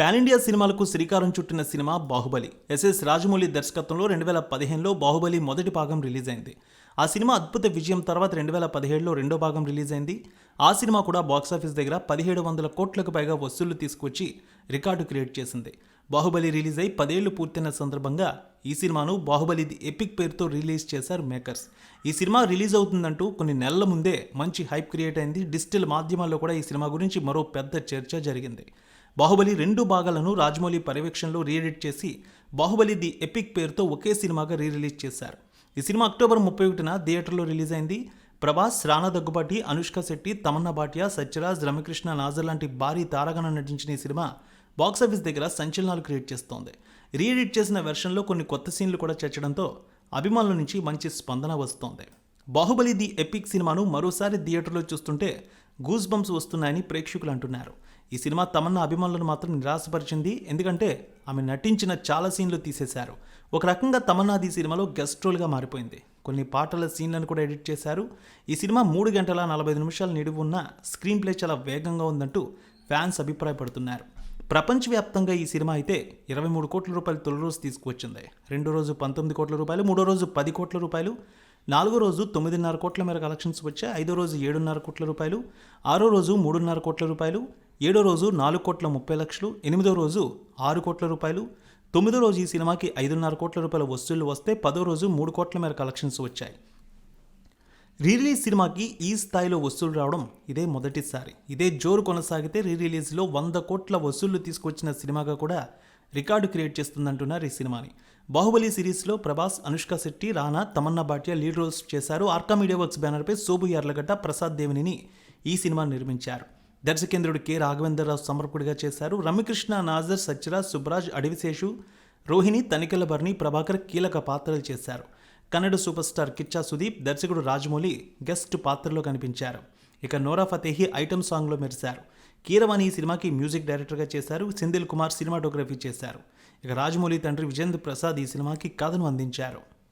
Pan India సినిమాలకు శ్రీకారం చుట్టిన సినిమా బాహుబలి. ఎస్ఎస్ రాజమౌళి దర్శకత్వంలో రెండు వేల పదిహేనులో బాహుబలి మొదటి భాగం రిలీజ్ అయింది ఆ సినిమా అద్భుత విజయం తర్వాత రెండు వేల పదిహేడులో రెండో భాగం రిలీజ్ అయింది ఆ సినిమా కూడా బాక్సాఫీస్ దగ్గర పదిహేడు వందల కోట్లకు పైగా వసూళ్ళు తీసుకొచ్చి రికార్డు క్రియేట్ చేసింది. బాహుబలి రిలీజ్ అయి పదేళ్ళు పూర్తయిన సందర్భంగా ఈ సినిమాను బాహుబలి ది ఎపిక్ పేరుతో రిలీజ్ చేశారు మేకర్స్. ఈ సినిమా రిలీజ్ అవుతుందంటూ కొన్ని నెలల ముందే మంచి హైప్ క్రియేట్ అయింది. డిజిటల్ మాధ్యమాల్లో కూడా ఈ సినిమా గురించి మరో పెద్ద చర్చ జరిగింది. బాహుబలి రెండు భాగాలను రాజమౌళి పర్యవేక్షణలో రీఎడిట్ చేసి బాహుబలి ది ఎపిక్ పేరుతో ఒకే సినిమాగా రీ రిలీజ్ చేశారు. ఈ సినిమా అక్టోబర్ ముప్పై ఒకటిన థియేటర్లో రిలీజ్ అయింది. ప్రభాస్ రానా దగ్గుబాటి అనుష్క శెట్టి తమన్నా భాటియా సత్యరాజ్ రమకృష్ణ నాజర్ లాంటి భారీ తారాగణ నటించిన ఈ సినిమా బాక్సాఫీస్ దగ్గర సంచలనాలు క్రియేట్ చేస్తోంది. రీఎడిట్ చేసిన వెర్షన్లో కొన్ని కొత్త సీన్లు కూడా చేర్చడంతో అభిమానుల నుంచి మంచి స్పందన వస్తోంది. బాహుబలి ది ఎపిక్ సినిమాను మరోసారి థియేటర్లో చూస్తుంటే గూస్ బంప్స్ వస్తున్నాయని ప్రేక్షకులు అంటున్నారు. ఈ సినిమా తమన్నా అభిమానులను మాత్రం నిరాశపరిచింది. ఎందుకంటే ఆమె నటించిన చాలా సీన్లు తీసేశారు. ఒక రకంగా తమన్నాది సినిమాలో గెస్ట్ రోల్గా మారిపోయింది. కొన్ని పాటల సీన్లను కూడా ఎడిట్ చేశారు. ఈ సినిమా మూడు గంటల నలభై ఐదు నిమిషాలు నిడివి ఉన్న స్క్రీన్ ప్లే చాలా వేగంగా ఉందంటూ ఫ్యాన్స్ అభిప్రాయపడుతున్నారు. ప్రపంచవ్యాప్తంగా ఈ సినిమా అయితే ఇరవై మూడు కోట్ల రూపాయలు తొలి రోజు తీసుకువచ్చింది. రెండో రోజు పంతొమ్మిది కోట్ల రూపాయలు మూడో రోజు పది కోట్ల రూపాయలు. నాలుగో రోజు తొమ్మిదిన్నర కోట్ల మేర కలెక్షన్స్ వచ్చాయి. ఐదో రోజు ఏడున్నర కోట్ల రూపాయలు ఆరో రోజు మూడున్నర కోట్ల రూపాయలు ఏడో రోజు నాలుగు కోట్ల ముప్పై లక్షలు ఎనిమిదో రోజు ఆరు కోట్ల రూపాయలు తొమ్మిదో రోజు ఈ సినిమాకి ఐదున్నర కోట్ల రూపాయల వసూళ్ళు వస్తే పదో రోజు మూడు కోట్ల మేర కలెక్షన్స్ వచ్చాయి. రీరిలీజ్ సినిమాకి ఈ స్థాయిలో వసూలు రావడం ఇదే మొదటిసారి. ఇదే జోరు కొనసాగితే రీ రిలీజ్లో వంద కోట్ల వసూళ్ళు తీసుకొచ్చిన సినిమాగా కూడా రికార్డు క్రియేట్ చేస్తుందంటున్నారు ఈ సినిమాని. బాహుబలి సిరీస్లో ప్రభాస్ అనుష్క శెట్టి రానా తమన్నా భాటియా లీడ్ రోల్స్ చేశారు. ఆర్కా మీడియా వర్క్స్ బ్యానర్పై సోబు యార్లగడ్డ ప్రసాద్ దేవినిని ఈ సినిమాను నిర్మించారు. దర్శకేంద్రుడు కె. రాఘవేంద్రరావు సమర్పుడిగా చేశారు. రమ్యకృష్ణ నాజర్ సత్యరాజ్ సుబ్రాజ్ అడివిశేషు రోహిణి తనికెల భరణి ప్రభాకర్ కీలక పాత్రలు చేశారు. కన్నడ సూపర్ స్టార్ కిచ్చా సుదీప్ దర్శకుడు రాజమౌళి గెస్ట్ పాత్రలో కనిపించారు. ఇక నోరా ఫతేహి ఐటమ్ సాంగ్లో మెరిశారు. కీరవాణి ఈ సినిమాకి మ్యూజిక్ డైరెక్టర్గా చేశారు సింధిల్ కుమార్ సినిమాటోగ్రఫీ చేశారు. ఇక రాజమౌళి తండ్రి విజేంద్ర ప్రసాద్ ఈ సినిమాకి కథను అందించారు.